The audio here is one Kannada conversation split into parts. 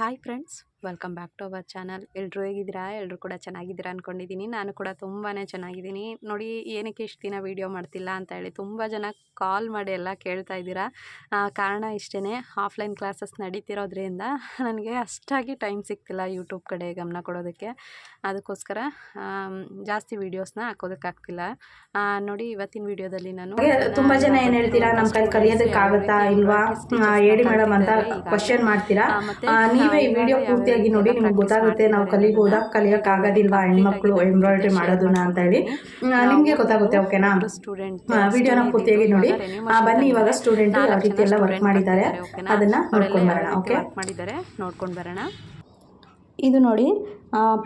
Hi friends welcome back to our channel. ಎಲ್ಲರೂ ಹೇಗಿದ್ದೀರಾ? ಎಲ್ಲರೂ ಕೂಡ ಚೆನ್ನಾಗಿದ್ದೀರಾ ಅಂದ್ಕೊಂಡಿದ್ದೀನಿ ನಾನು ಕೂಡ ತುಂಬಾ ಚೆನ್ನಾಗಿದ್ದೀನಿ. ನೋಡಿ ಏನಕ್ಕೆ ಇಷ್ಟು ದಿನ ವೀಡಿಯೋ ಮಾಡ್ತಿಲ್ಲ ಅಂತ ಹೇಳಿ ತುಂಬ ಜನ ಕಾಲ್ ಮಾಡಿ ಎಲ್ಲ ಕೇಳ್ತಾ ಇದ್ದೀರಾ. ಕಾರಣ ಇಷ್ಟೇ ಆಫ್ಲೈನ್ ಕ್ಲಾಸಸ್ ನಡೀತಿರೋದ್ರಿಂದ ನನಗೆ ಅಷ್ಟಾಗಿ ಟೈಮ್ ಸಿಗ್ತಿಲ್ಲ ಯೂಟ್ಯೂಬ್ ಕಡೆ ಗಮನ ಕೊಡೋದಕ್ಕೆ. ಅದಕ್ಕೋಸ್ಕರ ಜಾಸ್ತಿ ವೀಡಿಯೋಸ್ನ ಹಾಕೋದಕ್ಕಾಗ್ತಿಲ್ಲ ನೋಡಿ ಇವತ್ತಿನ ವೀಡಿಯೋದಲ್ಲಿ ನಾನು ತುಂಬ ಜನ ಏನು ಹೇಳ್ತೀರಾ? ನಮ್ಮ ಕೈ ಕಲಿಯೋದಕ್ಕಾಗುತ್ತಾ ಇಲ್ವಾ? ಹೇಳಿ ಮೇಡಮ್ ಅಂತ ಕ್ವಶನ್ ಮಾಡ್ತೀರಾ? ನೀವೇ ಈ ವಿಡಿಯೋ ಪೂರ್ತಿಯಾಗಿ ನೋಡಿ ನಿಮ್ಗೆ ಗೊತ್ತಾಗುತ್ತೆ. ನಾವು ಕಲಿಬಹುದಾ ಕಲಿಯಕ್ ಆಗೋದಿಲ್ವಾ ಹೆಣ್ಮಕ್ಳು ಎಂಬ್ರಾಯ್ಡ್ರಿ ಮಾಡೋದನ್ನ ಅಂತ ಹೇಳಿ ನಿಮ್ಗೆ ಗೊತ್ತಾಗುತ್ತೆ ಓಕೆನಾ? ಸ್ಟೂಡೆಂಟ್ ವಿಡಿಯೋನ ಪೂರ್ತಿಯಾಗಿ ನೋಡಿ. ಬನ್ನಿ ಇವಾಗ ಸ್ಟೂಡೆಂಟ್ ಯಾವ ರೀತಿ ಎಲ್ಲ ವರ್ಕ್ ಮಾಡಿದ್ದಾರೆ. ಅದನ್ನ ನೋಡ್ಕೊಂಡ್ ಬರೋಣ ಓಕೆ? ಮಾಡಿದ್ದಾರೆ? ನೋಡ್ಕೊಂಡು ಬರೋಣ. ಇದು ನೋಡಿ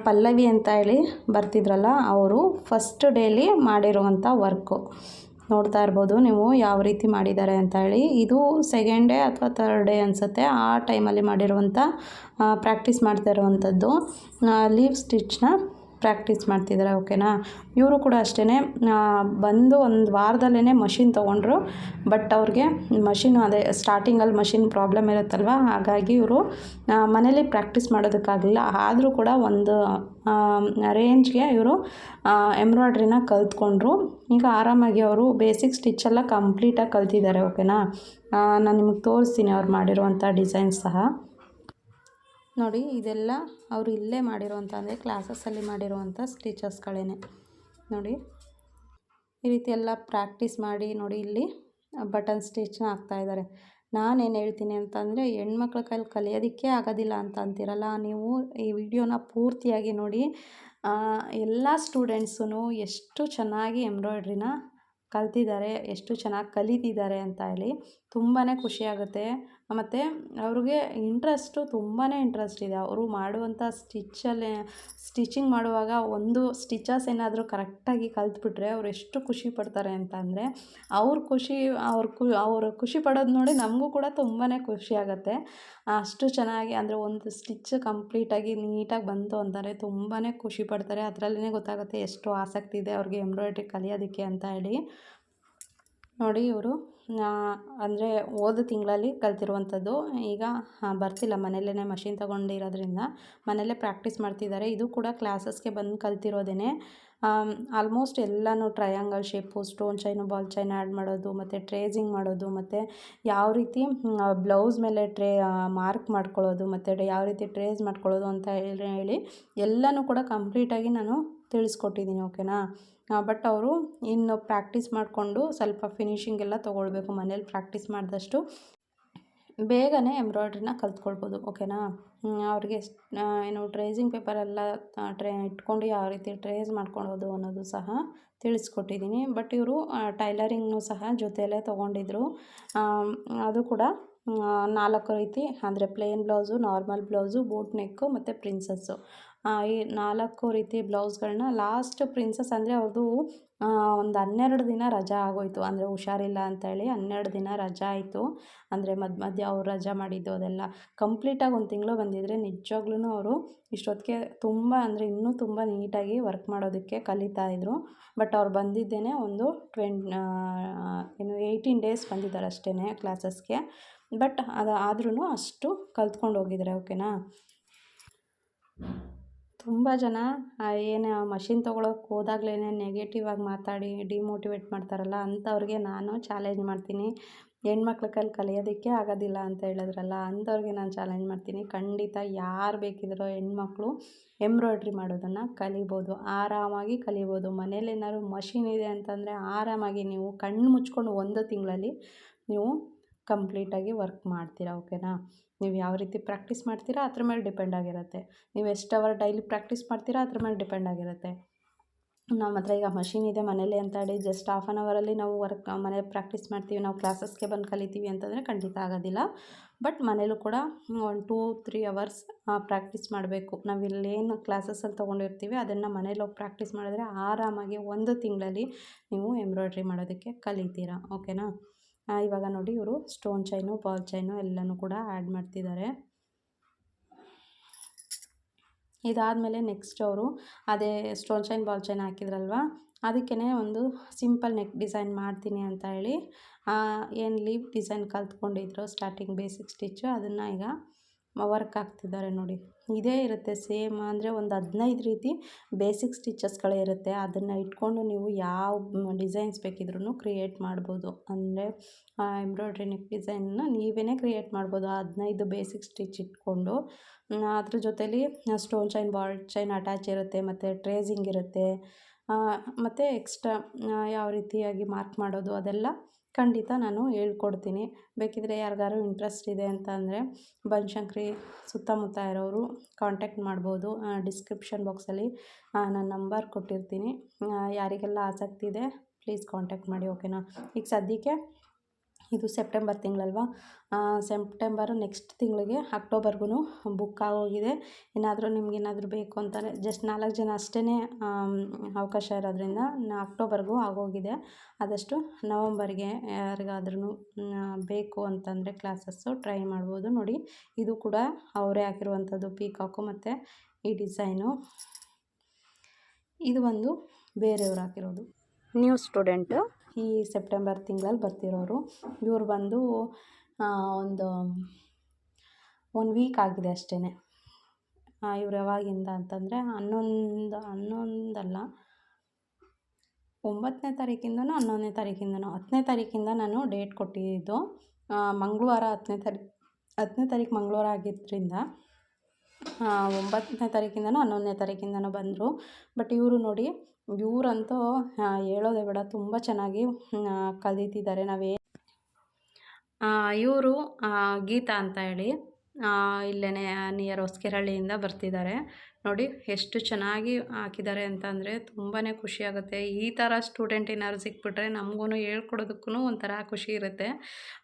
ಪಲ್ಲವಿ ಅಂತ ಹೇಳಿ ಬರ್ತಿದ್ರಲ್ಲ ಅವರು ಫಸ್ಟ್ ಡೇಲಿ ಮಾಡಿರುವಂಥ ವರ್ಕು ನೋಡ್ತಾ ಇರ್ಬೋದು ನೀವು ಯಾವ ರೀತಿ ಮಾಡಿದ್ದಾರೆ ಅಂತ ಹೇಳಿ. ಇದು ಸೆಕೆಂಡ್ ಡೇ ಅಥವಾ ಥರ್ಡ್ ಡೇ ಅನಿಸುತ್ತೆ. ಆ ಟೈಮಲ್ಲಿ ಮಾಡಿರುವಂಥ ಪ್ರಾಕ್ಟೀಸ್ ಮಾಡ್ತಾ ಇರುವಂಥದ್ದು ಲೀವ್ ಸ್ಟಿಚ್ನ ಪ್ರಾಕ್ಟೀಸ್ ಮಾಡ್ತಿದ್ದಾರೆ ಓಕೆನಾ ಇವರು ಕೂಡ ಅಷ್ಟೇ ಬಂದು ಒಂದು ವಾರದಲ್ಲೇ ಮಷಿನ್ ತೊಗೊಂಡ್ರು ಬಟ್ ಅವ್ರಿಗೆ ಮಷಿನ್ ಅದೇ ಸ್ಟಾರ್ಟಿಂಗಲ್ಲಿ ಮಷಿನ್ ಪ್ರಾಬ್ಲಮ್ ಇರುತ್ತಲ್ವ? ಹಾಗಾಗಿ ಇವರು ಮನೇಲಿ ಪ್ರಾಕ್ಟೀಸ್ ಮಾಡೋದಕ್ಕಾಗಲಿಲ್ಲ. ಆದರೂ ಕೂಡ ಒಂದು ರೇಂಜ್ಗೆ ಇವರು ಎಂಬ್ರಾಯ್ಡ್ರಿನ ಕಲ್ತ್ಕೊಂಡ್ರು. ಈಗ ಆರಾಮಾಗಿ ಅವರು ಬೇಸಿಕ್ ಸ್ಟಿಚ್ಚೆಲ್ಲ ಕಂಪ್ಲೀಟಾಗಿ ಕಲ್ತಿದ್ದಾರೆ ಓಕೆನಾ ನಾನು ನಿಮಗೆ ತೋರಿಸ್ತೀನಿ ಅವ್ರು ಮಾಡಿರುವಂಥ ಡಿಸೈನ್ಸ್ ಸಹ. ನೋಡಿ, ಇದೆಲ್ಲ ಅವರು ಇಲ್ಲೇ ಮಾಡಿರುವಂಥ, ಅಂದರೆ ಕ್ಲಾಸಸ್ಸಲ್ಲಿ ಮಾಡಿರುವಂಥ ಸ್ಟಿಚಸ್ಗಳೇ ನೋಡಿ, ಈ ರೀತಿ ಎಲ್ಲ ಪ್ರಾಕ್ಟೀಸ್ ಮಾಡಿ, ನೋಡಿ, ಇಲ್ಲಿ ಬಟನ್ ಸ್ಟಿಚ್ನ ಹಾಕ್ತಾ ಇದ್ದಾರೆ. ನಾನೇನು ಹೇಳ್ತೀನಿ ಅಂತಂದರೆ, ಹೆಣ್ಮಕ್ಳ ಕೈಲಿ ಕಲಿಯೋದಕ್ಕೆ ಆಗೋದಿಲ್ಲ ಅಂತ ಅಂತೀರಲ್ಲ, ನೀವು ಈ ವಿಡಿಯೋನ ಪೂರ್ತಿಯಾಗಿ ನೋಡಿ ಎಲ್ಲ ಸ್ಟೂಡೆಂಟ್ಸೂ ಎಷ್ಟು ಚೆನ್ನಾಗಿ ಎಂಬ್ರಾಯ್ಡ್ರಿನ ಕಲ್ತಿದ್ದಾರೆ, ಎಷ್ಟು ಚೆನ್ನಾಗಿ ಕಲಿತಿದ್ದಾರೆ ಅಂತ ಹೇಳಿ ತುಂಬಾ ಖುಷಿಯಾಗುತ್ತೆ. ಮತ್ತು ಅವ್ರಿಗೆ ಇಂಟ್ರೆಸ್ಟು ತುಂಬಾ ಇಂಟ್ರೆಸ್ಟ್ ಇದೆ. ಅವರು ಮಾಡುವಂಥ ಸ್ಟಿಚ್ಚಲ್ಲಿ ಸ್ಟಿಚಿಂಗ್ ಮಾಡುವಾಗ ಒಂದು ಸ್ಟಿಚಸ್ ಏನಾದರೂ ಕರೆಕ್ಟಾಗಿ ಕಲ್ತ್ಬಿಟ್ರೆ ಅವ್ರು ಎಷ್ಟು ಖುಷಿ ಪಡ್ತಾರೆ ಅಂತ ಅಂದರೆ, ಅವ್ರ ಖುಷಿ, ಅವ್ರ ಕು, ಅವರು ಖುಷಿ ಪಡೋದು ನೋಡಿ ನಮಗೂ ಕೂಡ ತುಂಬಾ ಖುಷಿ ಆಗುತ್ತೆ. ಅಷ್ಟು ಚೆನ್ನಾಗಿ ಅಂದರೆ ಒಂದು ಸ್ಟಿಚ್ ಕಂಪ್ಲೀಟಾಗಿ ನೀಟಾಗಿ ಬಂತು ಅಂತಾರೆ ತುಂಬಾ ಖುಷಿ ಪಡ್ತಾರೆ. ಅದರಲ್ಲೇ ಗೊತ್ತಾಗುತ್ತೆ ಎಷ್ಟು ಆಸಕ್ತಿ ಇದೆ ಅವ್ರಿಗೆ ಎಂಬ್ರಾಯ್ಡ್ರಿ ಕಲಿಯೋದಕ್ಕೆ ಅಂತ ಹೇಳಿ. ನೋಡಿ ಇವರು. ಅಂದರೆ ಹೋದ ತಿಂಗಳಲ್ಲಿ ಕಲ್ತಿರುವಂಥದ್ದು. ಈಗ ಬರ್ತಿಲ್ಲ. ಮನೆಯಲ್ಲೇ ಮಷಿನ್ ತೊಗೊಂಡಿರೋದ್ರಿಂದ ಮನೆಯಲ್ಲೇ ಪ್ರಾಕ್ಟೀಸ್ ಮಾಡ್ತಿದ್ದಾರೆ. ಇದು ಕೂಡ ಕ್ಲಾಸಸ್ಗೆ ಬಂದು ಕಲ್ತಿರೋದೇ ಆಲ್ಮೋಸ್ಟ್ ಎಲ್ಲನೂ triangle shape stone chain ball chain add ಮಾಡೋದು, ಮತ್ತು ಟ್ರೇಸಿಂಗ್ ಮಾಡೋದು, ಮತ್ತು ಯಾವ ರೀತಿ ಬ್ಲೌಸ್ ಮೇಲೆ ಟ್ರೇ ಮಾರ್ಕ್ ಮಾಡ್ಕೊಳ್ಳೋದು, ಮತ್ತು ಯಾವ ರೀತಿ ಟ್ರೇಸ್ ಮಾಡ್ಕೊಳ್ಳೋದು ಅಂತ ಹೇಳಿ ಹೇಳಿ ಎಲ್ಲನೂ ಕೂಡ ಕಂಪ್ಲೀಟಾಗಿ ನಾನು ತಿಳಿಸ್ಕೊಟ್ಟಿದ್ದೀನಿ, ಓಕೆನಾ? ಬಟ್ ಅವರು ಇನ್ನು ಪ್ರಾಕ್ಟೀಸ್ ಮಾಡಿಕೊಂಡು ಸ್ವಲ್ಪ ಫಿನಿಶಿಂಗ್ ಎಲ್ಲ ತೊಗೊಳ್ಬೇಕು, ಮನೇಲಿ ಪ್ರಾಕ್ಟೀಸ್ ಮಾಡಿದಷ್ಟು. ಬೇಗನೆ ಎಂಬ್ರಾಯ್ಡ್ರಿನ ಕಲ್ತ್ಕೊಳ್ಬೋದು, ಓಕೆನಾ? ಅವ್ರಿಗೆ ಏನು ಟ್ರೇಸಿಂಗ್ ಪೇಪರೆಲ್ಲ ಟ್ರೇ, ಇಟ್ಕೊಂಡು ಯಾವ ರೀತಿ ಟ್ರೇಸ್ ಮಾಡ್ಕೊಳ್ಳೋದು ಅನ್ನೋದು ಸಹ ತಿಳಿಸ್ಕೊಟ್ಟಿದ್ದೀನಿ. ಬಟ್ ಇವರು ಟೈಲರಿಂಗ್ನು ಸಹ ಜೊತೆಯಲ್ಲೇ ತೊಗೊಂಡಿದ್ರು. ಅದು ಕೂಡ ನಾಲ್ಕು ರೀತಿ, ಅಂದರೆ plain blouse normal blouse boat neck ಮತ್ತು ಪ್ರಿನ್ಸಸ್ಸು ಈ ನಾಲ್ಕು ರೀತಿ ಬ್ಲೌಸ್ಗಳನ್ನ ಲಾಸ್ಟ್ ಪ್ರಿನ್ಸಸ್ ಅಂದರೆ ಅವ್ರದ್ದು ಒಂದು ಹನ್ನೆರಡು ದಿನ ರಜಾ ಆಗೋಯ್ತು. ಅಂದರೆ ಹುಷಾರಿಲ್ಲ ಅಂತೇಳಿ ಹನ್ನೆರಡು ದಿನ ರಜಾ ಆಯಿತು. ಅಂದರೆ ಮಧ್ಯ ಮಧ್ಯ ಅವ್ರು ರಜಾ ಮಾಡಿದ್ದು ಅದೆಲ್ಲ. ಕಂಪ್ಲೀಟಾಗಿ ಒಂದು ತಿಂಗಳು ಬಂದಿದ್ದರೆ ನಿಜವಾಗ್ಲೂ ಅವರು ಇಷ್ಟೊತ್ತಿಗೆ ತುಂಬ ಅಂದರೆ ಇನ್ನೂ ತುಂಬ ನೀಟಾಗಿ ವರ್ಕ್ ಮಾಡೋದಕ್ಕೆ ಕಲಿತಾ ಇದ್ದರು ಬಟ್ ಅವ್ರು ಬಂದಿದ್ದೇನೆ ಒಂದು ಟ್ವೆನ್ ಏನು ಏಯ್ಟೀನ್ ಡೇಸ್ ಬಂದಿದ್ದಾರೆ ಅಷ್ಟೇ ಕ್ಲಾಸಸ್ಗೆ. ಬಟ್ ಅದು ಆದ್ರೂ ಅಷ್ಟು ಕಲ್ತ್ಕೊಂಡು ಹೋಗಿದ್ದಾರೆ, ಓಕೆನಾ? ತುಂಬ ಜನ ಏನು ಮಷಿನ್ ತೊಗೊಳಕ್ಕೆ ಹೋದಾಗ್ಲೇ ನೆಗೆಟಿವ್ ಆಗಿ ಮಾತಾಡಿ ಡಿಮೋಟಿವೇಟ್ ಮಾಡ್ತಾರಲ್ಲ ಅಂಥವ್ರಿಗೆ ನಾನು ಚಾಲೆಂಜ್ ಮಾಡ್ತೀನಿ. ಹೆಣ್ಮಕ್ಳ ಕೈಲಿ ಕಲಿಯೋದಕ್ಕೆ ಆಗೋದಿಲ್ಲ ಅಂತ ಹೇಳಿದ್ರಲ್ಲ ಅಂಥವ್ರಿಗೆ ನಾನು ಚಾಲೆಂಜ್ ಮಾಡ್ತೀನಿ. ಖಂಡಿತ ಯಾರು ಬೇಕಿದ್ರೋ ಹೆಣ್ಮಕ್ಳು ಎಂಬ್ರಾಯ್ಡ್ರಿ ಮಾಡೋದನ್ನು ಕಲಿಬೋದು. ಆರಾಮಾಗಿ ಕಲಿಬೋದು. ಮನೇಲಿ ಏನಾದ್ರು ಮಷಿನ್ ಇದೆ ಅಂತಂದರೆ ಆರಾಮಾಗಿ ನೀವು ಕಣ್ಣು ಮುಚ್ಕೊಂಡು ಒಂದು ತಿಂಗಳಲ್ಲಿ ನೀವು ಕಂಪ್ಲೀಟಾಗಿ ವರ್ಕ್ ಮಾಡ್ತೀರಾ, ಓಕೆನಾ? ನೀವು ಯಾವ ರೀತಿ ಪ್ರಾಕ್ಟೀಸ್ ಮಾಡ್ತೀರಾ, ಅದ್ರ ಮೇಲೆ ಡಿಪೆಂಡ್ ಆಗಿರುತ್ತೆ. ನೀವು ಎಷ್ಟು ಅವರ್ ಡೈಲಿ ಪ್ರಾಕ್ಟೀಸ್ ಮಾಡ್ತೀರಾ, ಅದ್ರ ಮೇಲೆ ಡಿಪೆಂಡ್ ಆಗಿರುತ್ತೆ. ನಮ್ಮ ಹತ್ರ ಈಗ ಮಷಿನ್ ಇದೆ ಮನೇಲಿ ಅಂತ ಹೇಳಿ ಜಸ್ಟ್ ಹಾಫ್ ಆನ್ ಅವರಲ್ಲಿ ನಾವು ವರ್ಕ್, ಮನೆ ಪ್ರಾಕ್ಟೀಸ್ ಮಾಡ್ತೀವಿ, ನಾವು ಕ್ಲಾಸಸ್ಗೆ ಬಂದು ಕಲಿತೀವಿ ಅಂತಂದರೆ ಖಂಡಿತ ಆಗೋದಿಲ್ಲ. ಬಟ್ ಮನೇಲೂ ಕೂಡ ಒಂದು ಟೂ ತ್ರೀ ಅವರ್ಸ್ ಪ್ರಾಕ್ಟೀಸ್ ಮಾಡಬೇಕು. ನಾವು ಇಲ್ಲೇನು ಕ್ಲಾಸಸ್ಸಲ್ಲಿ ತೊಗೊಂಡಿರ್ತೀವಿ, ಅದನ್ನು ಮನೇಲಿ ಪ್ರಾಕ್ಟೀಸ್ ಮಾಡಿದ್ರೆ ಆರಾಮಾಗಿ ಒಂದು ತಿಂಗಳಲ್ಲಿ ನೀವು ಎಂಬ್ರಾಯ್ಡ್ರಿ ಮಾಡೋದಕ್ಕೆ ಕಲಿತೀರಾ, ಓಕೆನಾ? ಇವಾಗ ನೋಡಿ ಇವರು ಸ್ಟೋನ್ ಚೈನು ಬಾಲ್ ಚೈನು ಎಲ್ಲನೂ ಕೂಡ ಆ್ಯಡ್ ಮಾಡ್ತಿದ್ದಾರೆ. ಇದಾದಮೇಲೆ ನೆಕ್ಸ್ಟ್ ಅವರು ಅದೇ ಸ್ಟೋನ್ ಚೈನ್ ಬಾಲ್ ಚೈನ್ ಹಾಕಿದ್ರಲ್ವ? ಅದಕ್ಕೇ ಒಂದು ಸಿಂಪಲ್ ನೆಕ್ ಡಿಸೈನ್ ಮಾಡ್ತೀನಿ ಅಂತ ಹೇಳಿ ಏನು ಲೀವ್ ಡಿಸೈನ್ ಕಲ್ತ್ಕೊಂಡಿದ್ರು ಸ್ಟಾರ್ಟಿಂಗ್ ಬೇಸಿಕ್ ಸ್ಟಿಚ್ಚು ಅದನ್ನು ಈಗ ವರ್ಕ್ ಹಾಕ್ತಿದ್ದಾರೆ ನೋಡಿ. ಇದೇ ಇರುತ್ತೆ, ಸೇಮ್ ಅಂದರೆ ಒಂದು ಹದಿನೈದು ರೀತಿ ಬೇಸಿಕ್ ಸ್ಟಿಚಸ್ಗಳೇ ಇರುತ್ತೆ. ಅದನ್ನು ಇಟ್ಕೊಂಡು ನೀವು ಯಾವ ಡಿಸೈನ್ಸ್ ಬೇಕಿದ್ರೂ ಕ್ರಿಯೇಟ್ ಮಾಡ್ಬೋದು. ಅಂದರೆ ಎಂಬ್ರಾಯ್ಡ್ರಿ ನೆಕ್ ಡಿಸೈನ್ನ ನೀವೇ ಕ್ರಿಯೇಟ್ ಮಾಡ್ಬೋದು. ಆ ಹದಿನೈದು ಬೇಸಿಕ್ ಸ್ಟಿಚ್ ಇಟ್ಕೊಂಡು ಅದ್ರ ಜೊತೇಲಿ stone chain, ball chain attach ಇರುತ್ತೆ, ಮತ್ತು ಟ್ರೇಸಿಂಗ್ ಇರುತ್ತೆ. ಮತ್ತು ಎಕ್ಸ್ಟ್ರಾ ಯಾವ ರೀತಿಯಾಗಿ ಮಾರ್ಕ್ ಮಾಡೋದು ಅದೆಲ್ಲ ಖಂಡಿತ ನಾನು ಹೇಳ್ಕೊಡ್ತೀನಿ. ಬೇಕಿದ್ದರೆ ಯಾರಿಗಾರು ಇಂಟ್ರೆಸ್ಟ್ ಇದೆ ಅಂತ ಅಂದರೆ ಬನಶಂಕರಿ ಸುತ್ತಮುತ್ತ ಇರೋರು ಕಾಂಟ್ಯಾಕ್ಟ್ ಮಾಡ್ಬೋದು. ಡಿಸ್ಕ್ರಿಪ್ಷನ್ ಬಾಕ್ಸಲ್ಲಿ ನನ್ನ ನಂಬರ್ ಕೊಟ್ಟಿರ್ತೀನಿ. ಯಾರಿಗೆಲ್ಲ ಆಸಕ್ತಿ ಇದೆ ಪ್ಲೀಸ್ ಕಾಂಟ್ಯಾಕ್ಟ್ ಮಾಡಿ ಓಕೆನಾ ಈಗ ಸದ್ಯಕ್ಕೆ ಇದು ಸೆಪ್ಟೆಂಬರ್ ತಿಂಗಳಲ್ವಾ? ಸೆಪ್ಟೆಂಬರು ನೆಕ್ಸ್ಟ್ ತಿಂಗಳಿಗೆ ಅಕ್ಟೋಬರ್ಗೂ ಬುಕ್ ಆಗೋಗಿದೆ. ಏನಾದರೂ ನಿಮ್ಗೇನಾದರೂ ಬೇಕು ಅಂತಾರೆ ಜಸ್ಟ್ ನಾಲ್ಕು ಜನ ಅಷ್ಟೇ ಅವಕಾಶ ಇರೋದ್ರಿಂದ ಅಕ್ಟೋಬರ್ಗೂ ಆಗೋಗಿದೆ. ಆದಷ್ಟು ನವಂಬರ್ಗೆ ಯಾರಿಗಾದ್ರೂ ಬೇಕು ಅಂತಂದರೆ ಕ್ಲಾಸಸ್ಸು ಟ್ರೈ ಮಾಡ್ಬೋದು ನೋಡಿ. ಇದು ಕೂಡ ಅವರೇ ಹಾಕಿರುವಂಥದ್ದು ಪೀಕಾಕು ಮತ್ತು ಈ ಡಿಸೈನು ಇದು ಒಂದು ಬೇರೆಯವ್ರು ಹಾಕಿರೋದು. ನ್ಯೂ ಸ್ಟೂಡೆಂಟು ಈ ಸೆಪ್ಟೆಂಬರ್ ತಿಂಗಳಲ್ಲಿ ಬರ್ತಿರೋರು. ಇವ್ರು ಬಂದು ಒಂದು ಒನ್ ವೀಕ್ ಆಗಿದೆ ಅಷ್ಟೇ ಇವ್ರು ಯಾವಾಗಿಂದ ಅಂತಂದರೆ ಹನ್ನೊಂದು, ಹನ್ನೊಂದಲ್ಲ ಒಂಬತ್ತನೇ ತಾರೀಕಿಂದನೋ ಹನ್ನೊಂದನೇ ತಾರೀಕಿಂದನೋ, ಹತ್ತನೇ ತಾರೀಕಿಂದ ನಾನು ಡೇಟ್ ಕೊಟ್ಟಿದ್ದು ಮಂಗಳವಾರ ಹತ್ತನೇ ತಾರೀಕು ಹತ್ತನೇ ತಾರೀಕು ಮಂಗಳವಾರ ಆಗಿದ್ದರಿಂದ ಒಂಬತ್ತನೇ ತಾರೀಕಿಂದನೋ ಹನ್ನೊಂದನೇ ತಾರೀಕಿಂದನೋ ಬಂದರು. ಬಟ್ ಇವರು ನೋಡಿ ಇವರಂತೂ ಹೇಳೋದೇ ಬೇಡ. ತುಂಬ ಚೆನ್ನಾಗಿ ಕಲಿತಿದ್ದಾರೆ ನಾವೇ. ಇವರು ಗೀತಾ ಅಂತ ಹೇಳಿ ಇಲ್ಲೇ ನಿಯರ್ ಹೊಸ್ಕೆರಳ್ಳಿಯಿಂದ ಬರ್ತಿದ್ದಾರೆ. ನೋಡಿ ಎಷ್ಟು ಚೆನ್ನಾಗಿ ಹಾಕಿದ್ದಾರೆ ಅಂತಂದರೆ ತುಂಬಾ ಖುಷಿಯಾಗುತ್ತೆ ಈ ಥರ ಸ್ಟೂಡೆಂಟ್ ಏನಾದ್ರು ಸಿಕ್ಬಿಟ್ರೆ ನಮಗೂ ಹೇಳ್ಕೊಡೋದಕ್ಕೂ ಒಂಥರ ಖುಷಿ ಇರುತ್ತೆ.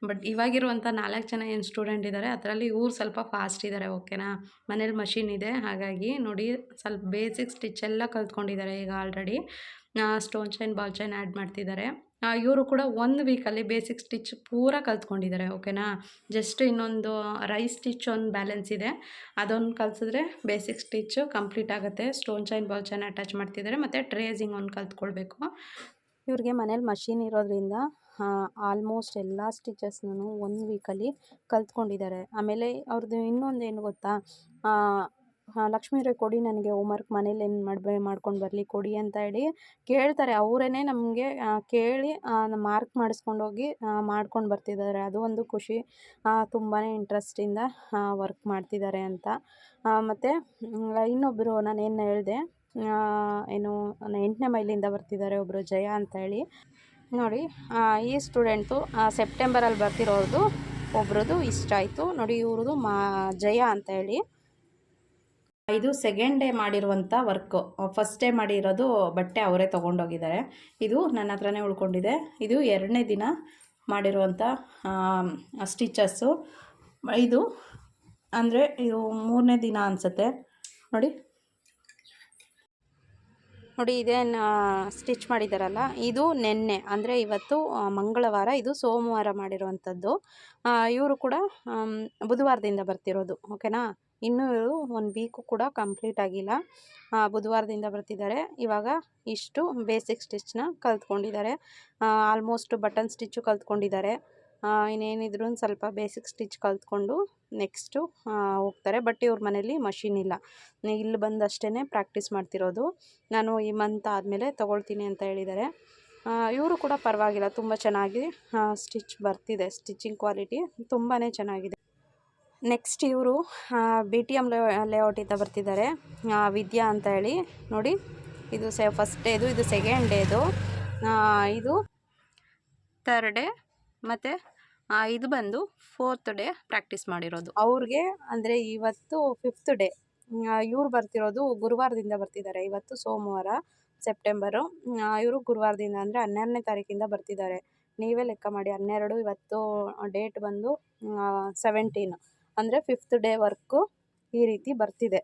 ಬಟ್ ಇವಾಗಿರುವಂಥ ನಾಲ್ಕು ಜನ ಏನು ಸ್ಟೂಡೆಂಟ್ ಇದ್ದಾರೆ ಅದರಲ್ಲಿ ಇವ್ರು ಸ್ವಲ್ಪ ಫಾಸ್ಟ್ ಇದ್ದಾರೆ ಓಕೆನಾ ಮನೇಲಿ ಮಷಿನ್ ಇದೆ, ಹಾಗಾಗಿ ನೋಡಿ ಸ್ವಲ್ಪ ಬೇಸಿಕ್ ಸ್ಟಿಚ್ ಎಲ್ಲ ಕಲ್ತ್ಕೊಂಡಿದ್ದಾರೆ ಈಗ already stone chain ball chain add ಮಾಡ್ತಿದ್ದಾರೆ. ಇವರು ಕೂಡ ಒಂದು ವೀಕಲ್ಲಿ ಬೇಸಿಕ್ ಸ್ಟಿಚ್ ಪೂರ ಕಲ್ತ್ಕೊಂಡಿದ್ದಾರೆ ಓಕೆನಾ ಜಸ್ಟ್ ಇನ್ನೊಂದು ರೈಸ್ ಸ್ಟಿಚ್ ಒಂದು ಬ್ಯಾಲೆನ್ಸ್ ಇದೆ. ಅದೊಂದು ಕಲಿಸಿದ್ರೆ ಬೇಸಿಕ್ ಸ್ಟಿಚ್ಚು ಕಂಪ್ಲೀಟ್ ಆಗುತ್ತೆ. Stone chain, ball chain attach ಮಾಡ್ತಿದ್ದಾರೆ. ಮತ್ತು ಟ್ರೇಸಿಂಗ್ ಒಂದು ಕಲ್ತ್ಕೊಳ್ಬೇಕು. ಇವ್ರಿಗೆ ಮನೇಲಿ ಮಷಿನ್ ಇರೋದ್ರಿಂದ ಆಲ್ಮೋಸ್ಟ್ ಎಲ್ಲ ಸ್ಟಿಚಸ್ನೂ ಒನ್ ವೀಕಲ್ಲಿ ಕಲ್ತ್ಕೊಂಡಿದ್ದಾರೆ. ಆಮೇಲೆ ಅವ್ರದ್ದು ಇನ್ನೊಂದು ಏನು ಗೊತ್ತಾ ಲಕ್ಷ್ಮೀರೇ ಕೊಡಿ ನನಗೆ ಹೋಮ್ವರ್ಕ್ ಮನೇಲಿ ಏನು ಮಾಡ್ಬೇ, ಮಾಡ್ಕೊಂಡು ಬರಲಿ, ಕೊಡಿ ಅಂತ ಹೇಳಿ ಕೇಳ್ತಾರೆ. ಅವರೇ ನಮಗೆ ಕೇಳಿ ಮಾರ್ಕ್ ಮಾಡಿಸ್ಕೊಂಡೋಗಿ ಮಾಡ್ಕೊಂಡು ಬರ್ತಿದ್ದಾರೆ. ಅದು ಒಂದು ಖುಷಿ. ತುಂಬಾ ಇಂಟ್ರೆಸ್ಟಿಂದ ವರ್ಕ್ ಮಾಡ್ತಿದ್ದಾರೆ ಅಂತ. ಮತ್ತು ಇನ್ನೊಬ್ಬರು ನಾನು ಏನು ಹೇಳಿದೆ ಏನು, ಎಂಟನೇ ಮೈಲಿಂದ ಬರ್ತಿದ್ದಾರೆ ಒಬ್ಬರು ಜಯ ಅಂತ ಹೇಳಿ. ನೋಡಿ ಈ ಸ್ಟೂಡೆಂಟು ಸೆಪ್ಟೆಂಬರಲ್ಲಿ ಬರ್ತಿರೋದು ಒಬ್ರದ್ದು ಇಷ್ಟ ಆಯಿತು. ನೋಡಿ ಇವ್ರದ್ದು ಮಾ, ಜಯ ಅಂತ ಹೇಳಿ. ಇದು ಸೆಕೆಂಡ್ ಡೇ ಮಾಡಿರುವಂಥ ವರ್ಕು ಫಸ್ಟ್ ಡೇ ಮಾಡಿರೋದು ಬಟ್ಟೆ ಅವರೇ ತೊಗೊಂಡೋಗಿದ್ದಾರೆ. ಇದು ನನ್ನ ಹತ್ರನೇ ಉಳ್ಕೊಂಡಿದೆ. ಇದು ಎರಡನೇ ದಿನ ಮಾಡಿರುವಂಥ ಸ್ಟಿಚಸ್ಸು ಇದು ಅಂದರೆ ಇದು ಮೂರನೇ ದಿನ ಅನಿಸುತ್ತೆ. ನೋಡಿ. ನೋಡಿ ಇದೇನು ಸ್ಟಿಚ್ ಮಾಡಿದ್ದಾರಲ್ಲ ಇದು ನೆನ್ನೆ, ಅಂದರೆ ಇವತ್ತು ಮಂಗಳವಾರ, ಇದು ಸೋಮವಾರ ಮಾಡಿರುವಂಥದ್ದು ಇವರು ಕೂಡ ಬುಧವಾರದಿಂದ ಬರ್ತಿರೋದು ಓಕೆನಾ ಇನ್ನೂ ಒಂದು ವೀಕು ಕೂಡ ಕಂಪ್ಲೀಟ್ ಆಗಿಲ್ಲ. ಬುಧವಾರದಿಂದ ಬರ್ತಿದ್ದಾರೆ. ಇವಾಗ ಇಷ್ಟು ಬೇಸಿಕ್ ಸ್ಟಿಚ್ನ ಕಲ್ತ್ಕೊಂಡಿದ್ದಾರೆ. ಆಲ್ಮೋಸ್ಟ್ ಬಟನ್ ಸ್ಟಿಚ್ಚು ಕಲ್ತ್ಕೊಂಡಿದ್ದಾರೆ. ಇನ್ನೇನಿದ್ರು ಸ್ವಲ್ಪ ಬೇಸಿಕ್ ಸ್ಟಿಚ್ ಕಲ್ತ್ಕೊಂಡು ನೆಕ್ಸ್ಟು ಹೋಗ್ತಾರೆ. ಬಟ್ ಇವ್ರ ಮನೇಲಿ ಮಷಿನ್ ಇಲ್ಲ. ಇಲ್ಲಿ ಬಂದು ಅಷ್ಟೇ ಪ್ರಾಕ್ಟೀಸ್ ಮಾಡ್ತಿರೋದು. ನಾನು ಈ ಮಂತ್ ಆದಮೇಲೆ ತೊಗೊಳ್ತೀನಿ ಅಂತ ಹೇಳಿದ್ದಾರೆ. ಇವರು ಕೂಡ ಪರವಾಗಿಲ್ಲ. ತುಂಬ ಚೆನ್ನಾಗಿ ಸ್ಟಿಚ್ ಬರ್ತಿದೆ. ಸ್ಟಿಚಿಂಗ್ ಕ್ವಾಲಿಟಿ ತುಂಬಾ ಚೆನ್ನಾಗಿದೆ. ನೆಕ್ಸ್ಟ್ ಇವರು ಬಿ ಟಿ ಎಂ ಲೇಔಟಿಂದ ಬರ್ತಿದ್ದಾರೆ. ವಿದ್ಯಾ ಅಂತ ಹೇಳಿ. ನೋಡಿ, ಇದು ಸೆ ಫಸ್ಟ್ ಡೇದು ಇದು ಸೆಕೆಂಡ್ ಡೇದು ಇದು ತರ್ಡ್ ಡೇ ಮತ್ತು ಇದು ಬಂದು ಫೋರ್ತ್ ಡೇ ಪ್ರಾಕ್ಟೀಸ್ ಮಾಡಿರೋದು. ಅವ್ರಿಗೆ ಅಂದರೆ ಇವತ್ತು ಫಿಫ್ತ್ ಡೇ ಇವರು ಬರ್ತಿರೋದು ಗುರುವಾರದಿಂದ ಬರ್ತಿದ್ದಾರೆ. ಇವತ್ತು ಸೋಮವಾರ ಸೆಪ್ಟೆಂಬರು ಇವರು ಗುರುವಾರದಿಂದ ಅಂದರೆ ಹನ್ನೆರಡನೇ ತಾರೀಕಿಂದ ಬರ್ತಿದ್ದಾರೆ. ನೀವೇ ಲೆಕ್ಕ ಮಾಡಿ, ಹನ್ನೆರಡು, ಇವತ್ತು ಡೇಟ್ ಬಂದು ಸೆವೆಂಟೀನ್ ಅಂದರೆ ಫಿಫ್ತ್ ಡೇ ವರ್ಕು ಈ ರೀತಿ ಬರ್ತಿದೆ.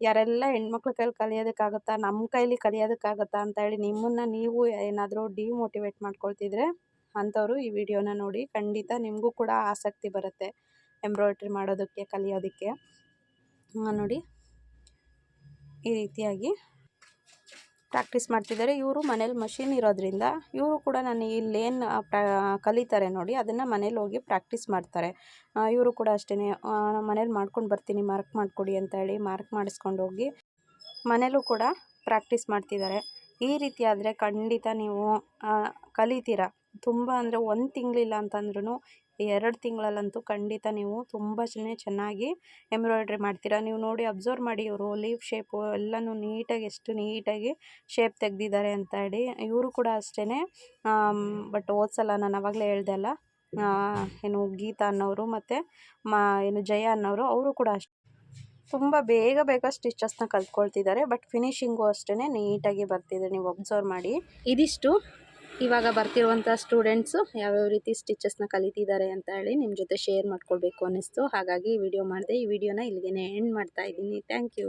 ಯಾರೆಲ್ಲ ಹೆಣ್ಮಕ್ಳ ಕೈಲಿ ಕಲಿಯೋದಕ್ಕಾಗತ್ತಾ ನಮ್ಮ ಕೈಲಿ ಕಲಿಯೋದಕ್ಕಾಗತ್ತಾ ಅಂತ ಹೇಳಿ ನಿಮ್ಮನ್ನು ನೀವು ಏನಾದರೂ ಡಿಮೋಟಿವೇಟ್ ಮಾಡ್ಕೊಳ್ತಿದ್ರೆ ಅಂಥವರು ಈ ವಿಡಿಯೋನ ನೋಡಿ. ಖಂಡಿತ ನಿಮಗೂ ಕೂಡ ಆಸಕ್ತಿ ಬರುತ್ತೆ ಎಂಬ್ರಾಯ್ಡ್ರಿ ಮಾಡೋದಕ್ಕೆ, ಕಲಿಯೋದಕ್ಕೆ. ನೋಡಿ. ಈ ರೀತಿಯಾಗಿ. ಪ್ರಾಕ್ಟೀಸ್ ಮಾಡ್ತಿದ್ದಾರೆ. ಇವರು ಮನೇಲಿ ಮಷಿನ್ ಇರೋದ್ರಿಂದ ಇವರು ಕೂಡ ನಾನು ಇಲ್ಲೇನು ಕಲಿತಾರೆ ನೋಡಿ, ಅದನ್ನು ಮನೇಲಿ ಹೋಗಿ ಪ್ರಾಕ್ಟೀಸ್ ಮಾಡ್ತಾರೆ. ಇವರು ಕೂಡ ಅಷ್ಟೇ ಮನೇಲಿ ಮಾಡ್ಕೊಂಡು ಬರ್ತೀನಿ ಮಾರ್ಕ್ ಮಾಡಿಕೊಡಿ ಅಂತ ಹೇಳಿ ಮಾರ್ಕ್ ಮಾಡಿಸ್ಕೊಂಡು ಹೋಗಿ ಮನೇಲೂ ಕೂಡ ಪ್ರಾಕ್ಟೀಸ್ ಮಾಡ್ತಿದ್ದಾರೆ. ಈ ರೀತಿ ಆದರೆ ಖಂಡಿತ ನೀವು ಕಲಿತೀರ? ತುಂಬ ಅಂದರೆ ಒಂದು ತಿಂಗಳಿಲ್ಲ ಅಂತಂದ್ರೂ ಎರಡು ತಿಂಗಳಲ್ಲಂತೂ ಖಂಡಿತ ನೀವು ತುಂಬ ಚೆನ್ನಾಗಿ ಎಂಬ್ರಾಯ್ಡ್ರಿ ಮಾಡ್ತೀರಾ. ನೀವು ನೋಡಿ ಅಬ್ಸರ್ವ್ ಮಾಡಿ ಇವರು ಲೀವ್ ಶೇಪು ಎಲ್ಲನೂ ನೀಟಾಗಿ, ಎಷ್ಟು ನೀಟಾಗಿ ಶೇಪ್ ತೆಗೆದಿದ್ದಾರೆ ಅಂತ ಹೇಳಿ. ಇವರು ಕೂಡ ಅಷ್ಟೇ ಬಟ್ ಓದ್ಸಲ್ಲ ನಾನು ಅವಾಗಲೇ ಹೇಳ್ದೆ ಅಲ್ಲ ಏನು ಗೀತಾ ಅನ್ನೋರು ಮತ್ತು ಮಾ, ಏನು ಜಯ ಅನ್ನೋರು, ಅವರು ಕೂಡ ಅಷ್ಟೇ. ತುಂಬ ಬೇಗ ಬೇಗ ಸ್ಟಿಚಸ್ನ ಕಲ್ತ್ಕೊಳ್ತಿದ್ದಾರೆ ಬಟ್ ಫಿನಿಶಿಂಗು ಅಷ್ಟೇ ನೀಟಾಗಿ ಬರ್ತಿದೆ, ನೀವು ಅಬ್ಸರ್ವ್ ಮಾಡಿ. ಇದಿಷ್ಟು. ಇವಾಗ ಬರ್ತಿರುವಂಥ ಸ್ಟೂಡೆಂಟ್ಸು ಯಾವ್ಯಾವ ರೀತಿ ಸ್ಟಿಚಸ್ನ ಕಲಿತಿದ್ದಾರೆ ಅಂತ ಹೇಳಿ ನಿಮ್ಮ ಜೊತೆ ಶೇರ್ ಮಾಡ್ಕೊಳ್ಬೇಕು ಅನ್ನಿಸ್ತು. ಹಾಗಾಗಿ ವಿಡಿಯೋ ಮಾಡಿದೆ ಈ ವಿಡಿಯೋನ ಇಲ್ಲಿಗೆ ಎಂಡ್ ಮಾಡ್ತಾ ಇದ್ದೀನಿ. Thank you